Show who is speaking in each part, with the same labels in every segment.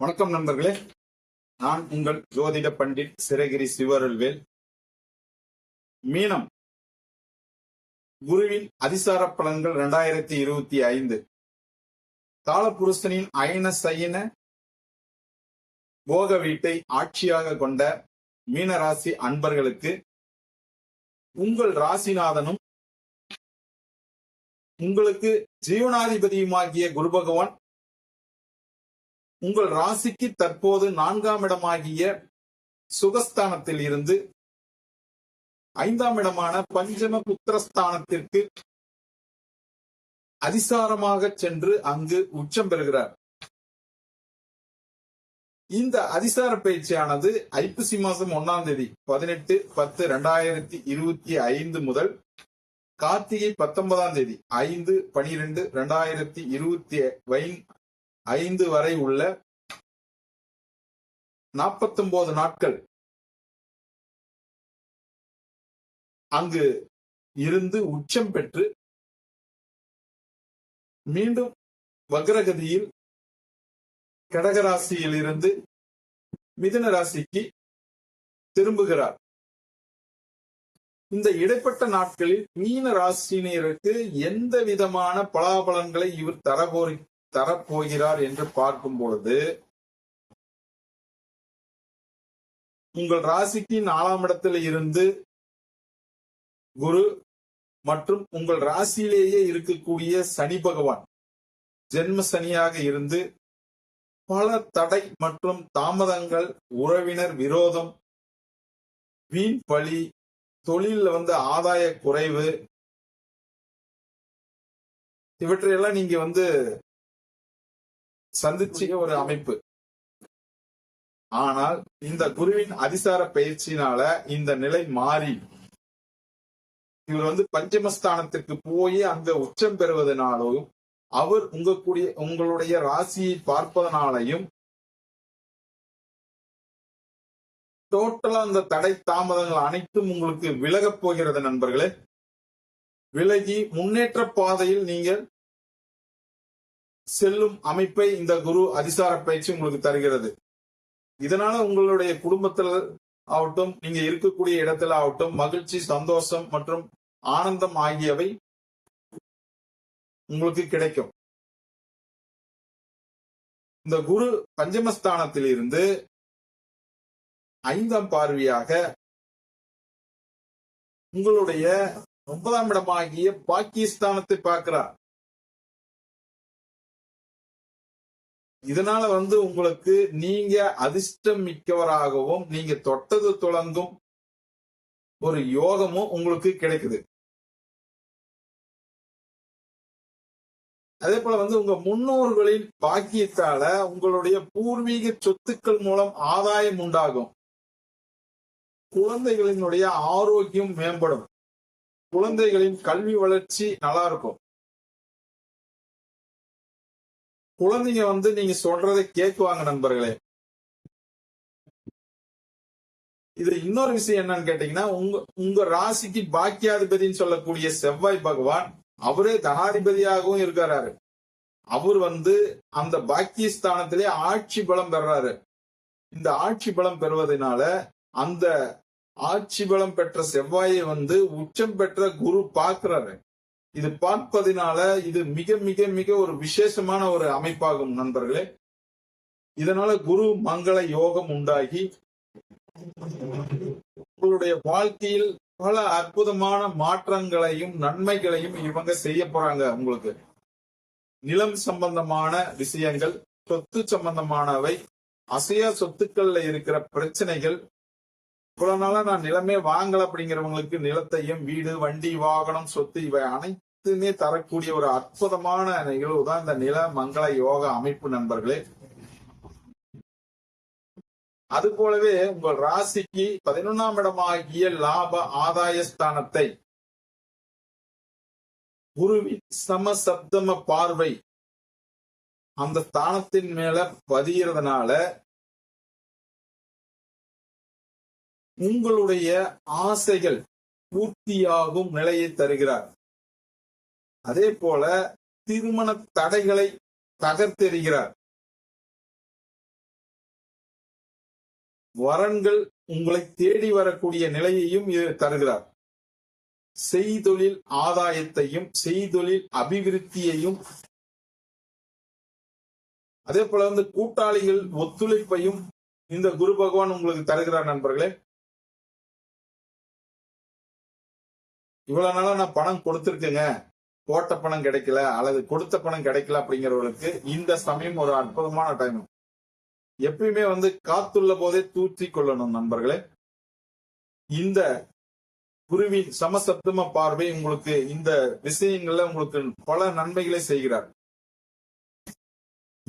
Speaker 1: வணக்கம் நண்பர்களே. நான் உங்கள் ஜோதிட பண்டிட் சிறகிரி சிவருள்வேல். மீனம். குருவின் அதிசார பலன்கள் இரண்டாயிரத்தி இருபத்தி ஐந்து. காலபுருஷனின் அயன சயன போக வீட்டை ஆட்சியாக கொண்ட மீனராசி அன்பர்களுக்கு உங்கள் ராசிநாதனும் உங்களுக்கு ஜீவனாதிபதியுமாகிய குரு பகவான் உங்கள் ராசிக்கு தற்போது நான்காம் இடமாகிய சுகஸ்தானத்தில் இருந்து ஐந்தாம் இடமான பஞ்சம புத்திரஸ்தானத்திற்கு அதிசாரமாக சென்று அங்கு உச்சம் பெறுகிறார். இந்த அதிசார பயிற்சியானது ஐப்பசி மாசம் ஒன்னாம் தேதி பதினெட்டு பத்து ரெண்டாயிரத்தி இருபத்தி ஐந்து முதல் கார்த்திகை பத்தொன்பதாம் தேதி ஐந்து பனிரெண்டு ரெண்டாயிரத்தி இருபத்தி ஐந்து வரை உள்ள நாற்பத்தொன்பது நாட்கள் அங்கு இருந்து உச்சம் பெற்று மீண்டும் வக்ரகதியில் கடகராசியில் இருந்து மிதுன ராசிக்கு திரும்புகிறார். இந்த இடைப்பட்ட நாட்களில் மீன ராசினியருக்கு எந்த விதமான பலாபலன்களை இவர் தரபோரி தரப்போகிறார் என்று பார்க்கும் பொழுது உங்கள் ராசிக்கு நாலாம் இடத்தில் இருந்து குரு மற்றும் உங்கள் ராசியிலேயே இருக்கக்கூடிய சனி பகவான் ஜென்ம சனியாக இருந்து பல தடை மற்றும் தாமதங்கள் உறவினர் விரோதம் வீண் பழி தொழில வந்து ஆதாய குறைவு இவற்றையெல்லாம் நீங்க வந்து சந்திச்ச ஒரு அமைப்பு. ஆனால் இந்த குருவின் அதிசார பயிற்சியினால இந்த நிலை மாறி. இவர் வந்து பஞ்சமஸ்தானத்திற்கு போய் அங்க உச்சம் பெறுவதனாலும் அவர் உங்க கூடிய உங்களுடைய ராசியை பார்ப்பதனாலையும் டோட்டலா அந்த தடை தாமதங்கள் அனைத்தும் உங்களுக்கு விலகப் போகிறது நண்பர்களே. விலகி முன்னேற்ற பாதையில் நீங்கள் செல்லும் அமைப்பை இந்த குரு அதிசார பயிற்சி உங்களுக்கு தருகிறது. இதனால உங்களுடைய குடும்பத்தில் ஆகட்டும் நீங்க இருக்கக்கூடிய இடத்துல ஆகட்டும் மகிழ்ச்சி சந்தோஷம் மற்றும் ஆனந்தம் ஆகியவை உங்களுக்கு கிடைக்கும். இந்த குரு பஞ்சமஸ்தானத்தில் இருந்து ஐந்தாம் பார்வையாக உங்களுடைய ஒன்பதாம் இடமாகிய பாகிஸ்தானத்தை பார்க்கிறார். இதனால வந்து உங்களுக்கு நீங்க அதிர்ஷ்டம் மிக்கவராகவும் நீங்க தொட்டது துளங்கும் ஒரு யோகமும் உங்களுக்கு கிடைக்குது. அதே போல வந்து உங்க முன்னோர்களின் பாக்கியத்தால உங்களுடைய பூர்வீக சொத்துக்கள் மூலம் ஆதாயம் உண்டாகும். குழந்தைகளினுடைய ஆரோக்கியம் மேம்படும். குழந்தைகளின் கல்வி வளர்ச்சி நல்லா இருக்கும். குழந்தைங்க வந்து நீங்க சொல்றதை கேட்குவாங்க நண்பர்களே. இது இன்னொரு விஷயம் என்னன்னு கேட்டீங்கன்னா உங்க உங்க ராசிக்கு பாக்கியாதிபதினு சொல்லக்கூடிய செவ்வாய் பகவான் அவரே தனாதிபதியாகவும் இருக்கிறாரு. அவர் வந்து அந்த பாக்கியஸ்தானத்திலே ஆட்சி பலம் பெறாரு. இந்த ஆட்சி பலம் பெறுவதனால அந்த ஆட்சி பலம் பெற்ற செவ்வாயை வந்து உச்சம் பெற்ற குரு பாக்குறாரு இது பார்ப்பதினால இது மிக மிக மிக ஒரு விசேஷமான ஒரு அமைப்பாகும் நண்பர்களே. இதனால குரு மங்கள யோகம் உண்டாகி உங்களுடைய வாழ்க்கையில் பல அற்புதமான மாற்றங்களையும் நன்மைகளையும் இவங்க செய்ய போறாங்க உங்களுக்கு. நிலம் சம்பந்தமான விஷயங்கள் சொத்து சம்பந்தமானவை அசையா சொத்துக்கள்ல இருக்கிற பிரச்சனைகள் இவ்வளவு நாளா நான் நிலமே வாங்கல அப்படிங்கிறவங்களுக்கு நிலத்தையும் வீடு வண்டி வாகனம் சொத்து இவை அனைத்துமே தரக்கூடிய ஒரு அற்புதமான நிகழ்வு தான் இந்த நில மங்கள யோக அமைப்பு நண்பர்களே. அது போலவே உங்கள் ராசிக்கு பதினொன்னாம் இடமாகிய லாப ஆதாய ஸ்தானத்தை குருவின் சமசப்தம பார்வை அந்த ஸ்தானத்தின் மேல பதிகிறதுனால உங்களுடைய ஆசைகள் பூர்த்தியாகும் நிலையை தருகிறார். அதே போல திருமண தடைகளை தகர்த்தெறிகிறார். வரன்கள் உங்களை தேடி வரக்கூடிய நிலையையும் தருகிறார். செய்தொழில் ஆதாயத்தையும் செய்தொழில் அபிவிருத்தியையும் அதே போல வந்து கூட்டாளிகள் ஒத்துழைப்பையும் இந்த குரு பகவான் உங்களுக்கு தருகிறார் நண்பர்களே. இவ்வளவு நாளா நான் பணம் கொடுத்துருக்கேங்க. போட்ட பணம் கிடைக்கல அல்லது கொடுத்த பணம் கிடைக்கல அப்படிங்கிறவங்களுக்கு இந்த சமயம் ஒரு அற்புதமான டைம் எப்பயுமே வந்து காத்துள்ள போதே தூற்றி கொள்ளணும் நண்பர்களே. இந்த குருவின் சமசப்தம பார்வை உங்களுக்கு இந்த விஷயங்கள்ல உங்களுக்கு பல நன்மைகளை செய்கிறார்.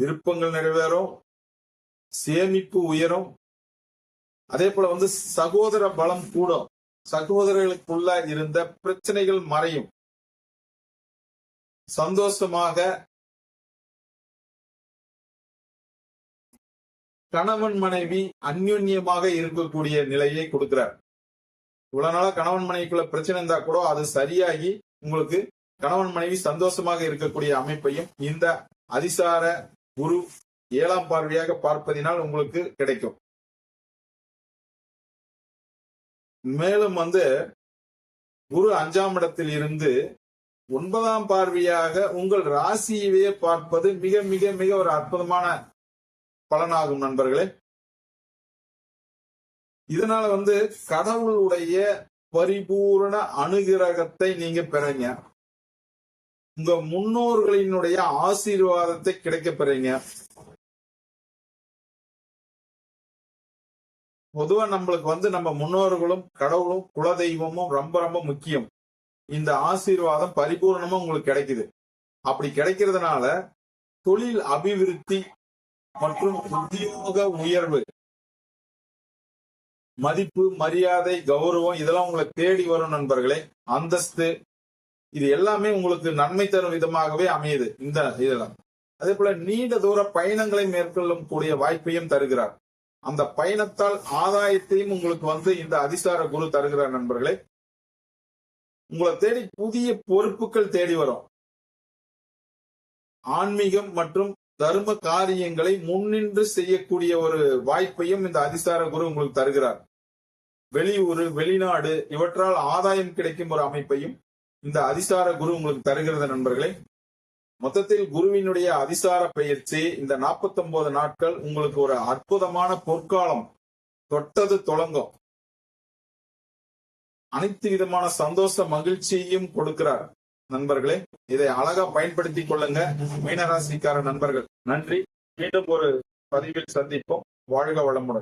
Speaker 1: விருப்பங்கள் நிறைவேறும் சேமிப்பு உயரும். அதே போல வந்து சகோதர பலம் கூடும். சகோதரர்களுக்குள்ள இருந்த பிரச்சனைகள் மறையும். சந்தோஷமாக கணவன் மனைவி அந்யோன்யமாக இருக்கக்கூடிய நிலையை கொடுக்கிறார். இவ்வளவு நாளா கணவன் மனைவிக்குள்ள பிரச்சனை இருந்தா கூட அது சரியாகி உங்களுக்கு கணவன் மனைவி சந்தோஷமாக இருக்கக்கூடிய அமைப்பையும் இந்த அதிசார குரு ஏழாம் பார்வையாக பார்ப்பதினால் உங்களுக்கு கிடைக்கும். மேலும் வந்து குரு அஞ்சாம் இடத்தில் இருந்து ஒன்பதாம் பார்வையாக உங்கள் ராசியவே பார்ப்பது மிக மிக மிக ஒரு அற்புதமான பலனாகும் நண்பர்களே. இதனால வந்து கடவுளுடைய பரிபூரண அனுகிரகத்தை நீங்க பெறீங்க. உங்க முன்னோர்களினுடைய ஆசீர்வாதத்தை கிடைக்க பெறீங்க. பொதுவா நம்மளுக்கு வந்து நம்ம முன்னோர்களும் கடவுளும் குலதெய்வமும் ரொம்ப ரொம்ப முக்கியம். இந்த ஆசீர்வாதம் பரிபூர்ணமா உங்களுக்கு கிடைக்குது. அப்படி கிடைக்கிறதுனால தொழில் அபிவிருத்தி மற்றும் உத்தியோக உயர்வு மதிப்பு மரியாதை கௌரவம் இதெல்லாம் உங்களை தேடி வரும் நண்பர்களே. அந்தஸ்து இது எல்லாமே உங்களுக்கு நன்மை தரும் விதமாகவே அமையுது. இந்த இதெல்லாம். அதே போல நீண்ட தூர பயணங்களை மேற்கொள்ளும் கூடிய வாய்ப்பையும் தருகிறார். அந்த பயணத்தால் ஆதாயத்தையும் உங்களுக்கு வந்து இந்த அதிசார குரு தருகிறார் நண்பர்களே. உங்களை தேடி புதிய பொறுப்புகள் தேடி வரும். ஆன்மீகம் மற்றும் தர்ம காரியங்களை முன்னின்று செய்யக்கூடிய ஒரு வாய்ப்பையும் இந்த அதிசார குரு உங்களுக்கு தருகிறார். வெளியூர் வெளிநாடு இவற்றால் ஆதாயம் கிடைக்கும் ஒரு அமைப்பையும் இந்த அதிசார குரு உங்களுக்கு தருகிறது நண்பர்களே. மொத்தத்தில் குருவினுடைய அதிசார பயிற்சி இந்த 49 நாட்கள் உங்களுக்கு ஒரு அற்புதமான பொற்காலம் தொட்டது தொடங்கும். அனைத்து விதமான சந்தோஷ மகிழ்ச்சியையும் கொடுக்கிறார். நண்பர்களே இதை அழகா பயன்படுத்திக் கொள்ளுங்க மீனராசிக்கார நண்பர்கள். நன்றி. மீண்டும் ஒரு பதிவில் சந்திப்போம். வாழ்க வளமுடன்.